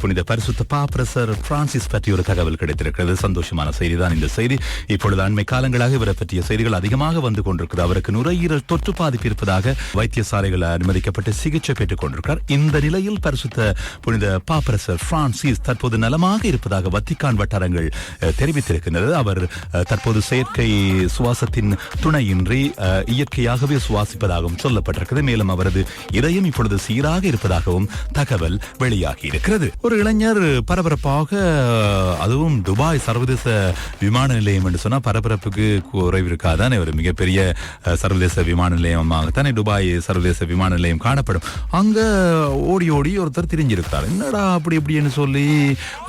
புனித பரிசுத்த பாப்ரசர் பிரான்சிஸ் பற்றி ஒரு தகவல் கிடைத்திருக்கிறது. சந்தோஷமான செய்திதான் இந்த செய்தி. இப்பொழுது அண்மை காலங்களாக இவரை பற்றிய செய்திகள் அதிகமாக வந்து கொண்டிருக்கிறது. அவருக்கு நுரையீரல் தொற்று பாதிப்பு இருப்பதாக வைத்தியசாலைகள் அனுமதிக்கப்பட்டு சிகிச்சை பெற்றுக் கொண்டிருக்கிறார். இந்த நிலையில் பரிசுத்த புனித பாப்ரசர் பிரான்சிஸ் தற்போது நலமாக இருப்பதாக வத்திக்கான் வட்டாரங்கள் தெரிவித்திருக்கின்றது. அவர் தற்போது செயற்கை சுவாசத்தின் துணையின்றி இயற்கையாகவே சுவாசிப்பதாகவும் சொல்லப்பட்டிருக்கிறது. மேலும் அவரது இதயம் இப்பொழுது சீராக இருப்பதாகவும் தகவல் வெளியாகி இருக்கிறது ஒரு இளைஞர் பரபரப்பாக அதுவும் துபாய் சர்வதேச விமான நிலையம் என்று சொன்னா பரபரப்புக்கு குறைவு இருக்காதானே ஒரு மிகப்பெரிய சர்வதேச விமான நிலையமாகத்தானே துபாய் சர்வதேச விமான நிலையம் காணப்படும். அங்க ஓடி ஓடி ஒருத்தர் திரிஞ்சிருக்கிறார். என்னடா அப்படி இப்படின்னு சொல்லி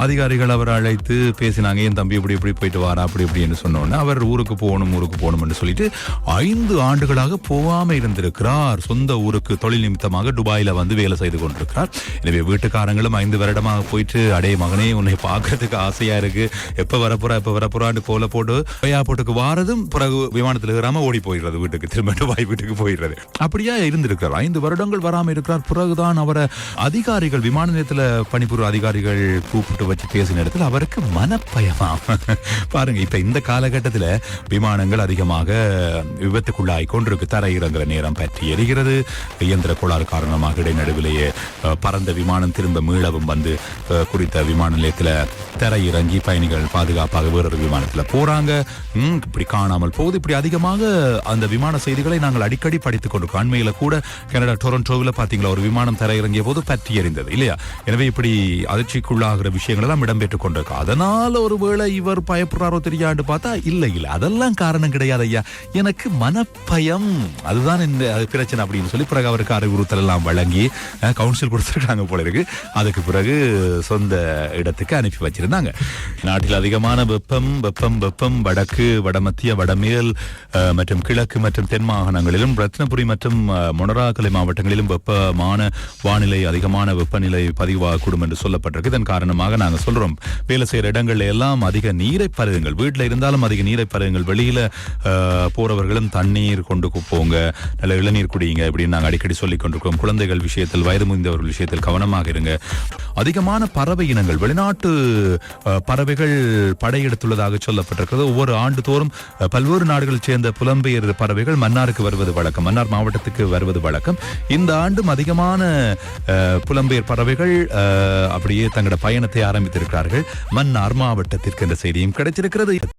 அதிகாரிகள் அவர் அழைத்து பேசினாங்க. என் தம்பி இப்படி இப்படி போயிட்டு வாரா அப்படி இப்படின்னு சொன்னோன்னே அவர் ஊருக்கு போகணும் ஊருக்கு போகணும்னு சொல்லிட்டு ஐந்து ஆண்டுகளாக போகாமல் இருந்திருக்கிறார். சொந்த ஊருக்கு தொழில் நிமித்தமாக துபாயில் வந்து வேலை செய்து கொண்டிருக்கிறார். எனவே வீட்டுக்காரங்களும் ஐந்து வருடமாக போயிட்டு அடே மகனே உன்னை பார்க்கறதுக்கு ஆசையா இருக்கு. எப்ப வரப்போறா எப்ப வரப்போறான்னு கோல போட்டு போட்டுக்கு வாரதும் பிறகு விமானத்தில் இருக்கிறாம ஓடி போயிடுறது வீட்டுக்கு. திரும்ப வாய் வீட்டுக்கு போயிடுறது. அப்படியா இருந்திருக்கிறார். ஐந்து வருடங்கள் வராம இருக்கிறார். பிறகுதான் அவரை அதிகாரிகள் விமான நிலையத்துல பணிபுரியும் அதிகாரிகள் கூப்பிட்டு வச்சு பேசின இடத்துல அவருக்கு மனப்பயமா. பாருங்க இப்ப இந்த காலகட்டத்தில் விமானங்கள் அதிகமாக விபத்துக்குள்ளாய் கொண்டிருக்கு. தர இறங்குற நேரம் பற்றி எரிகிறது. இயந்திர கோளாறு காரணமாக இடைநடுவிலேயே பறந்த விமானம் திரும்ப மீளவும் வந்து குறித்த விமான நிலையத்தில் தரையிறங்கி இறங்கி பயணிகள் பாதுகாப்பாக வேறொரு விமானத்தில் போறாங்க. இப்படி காணாமல் போகுது. இப்படி அதிகமாக அந்த விமான செய்திகளை நாங்கள் அடிக்கடி படித்துக் கொண்டிருக்கோம். அண்மையில் கூட கனடா டொரண்டோவில் பார்த்தீங்களா ஒரு விமானம் தரையிறங்கிய போது பற்றி எறிந்தது இல்லையா? எனவே இப்படி அதிர்ச்சிக்குள்ளாகிற விஷயங்கள் எல்லாம் இடம்பெற்றுக் கொண்டிருக்கு. அதனால ஒருவேளை இவர் பயப்படுறாரோ தெரியாண்டு பார்த்தா இல்லை இல்லை அதெல்லாம் காரணம் கிடையாது ஐயா. எனக்கு மனப்பயம். அதுதான் இந்த பிரச்சனை அப்படின்னு சொல்லி பிறகு அவருக்கு அறிவுறுத்தல் எல்லாம் வழங்கி கவுன்சில் கொடுத்துருக்காங்க போல இருக்கு. அதுக்கு பிறகு சொந்த இடத்துக்கு அனுப்பி வச்சிருந்தாங்க. நாட்டில் அதிகமான வெப்பம் வெப்பம் வெப்பம் வடக்கு வடமத்திய வடமேல் மற்றும் கிழக்கு மற்றும் தென் மாகாணங்களிலும் ரத்னபுரி மற்றும் மொனராக்கலை மாவட்டங்களிலும் வெப்பமான வானிலை அதிகமான வெப்பநிலை பதிவாகக்கூடும் என்று சொல்லப்பட்டிருக்கு. இதன் காரணமாக நாங்கள் சொல்றோம் வேலை செய்கிற இடங்கள்ல எல்லாம் அதிக நீரை பருகுங்கள். வீட்டில் இருந்தாலும் அதிக நீரை பருகுங்கள். வெளியில போறவர்களும் தண்ணீர் கொண்டு போங்க. நல்ல இளநீர் குடியுங்க அப்படின்னு நாங்கள் அடிக்கடி சொல்லிக் கொண்டிருக்கோம் குழந்தைகள் விஷயத்தில் வயது முதிர்ந்தவர்கள் விஷயத்தில் கவனமாக இருங்க. அதிகமான பறவை இனங்கள் வெளிநாட்டு பறவைகள் படையெடுத்துள்ளதாக சொல்லப்பட்டிருக்கிறது. ஒவ்வொரு ஆண்டுதோறும் பல்வேறு நாடுகளைச் சேர்ந்த புலம்பெயர் பறவைகள் மன்னாருக்கு வருவது வழக்கம். மன்னார் மாவட்டத்துக்கு வருவது வழக்கம். இந்த ஆண்டும் அதிகமான அஹ், புலம்பெயர் பறவைகள் அஹ், அப்படியே தங்களோட பயணத்தை ஆரம்பித்திருக்கிறார்கள். மன்னார் மாவட்டத்திற்கு என்ற செய்தியும் கிடைச்சிருக்கிறது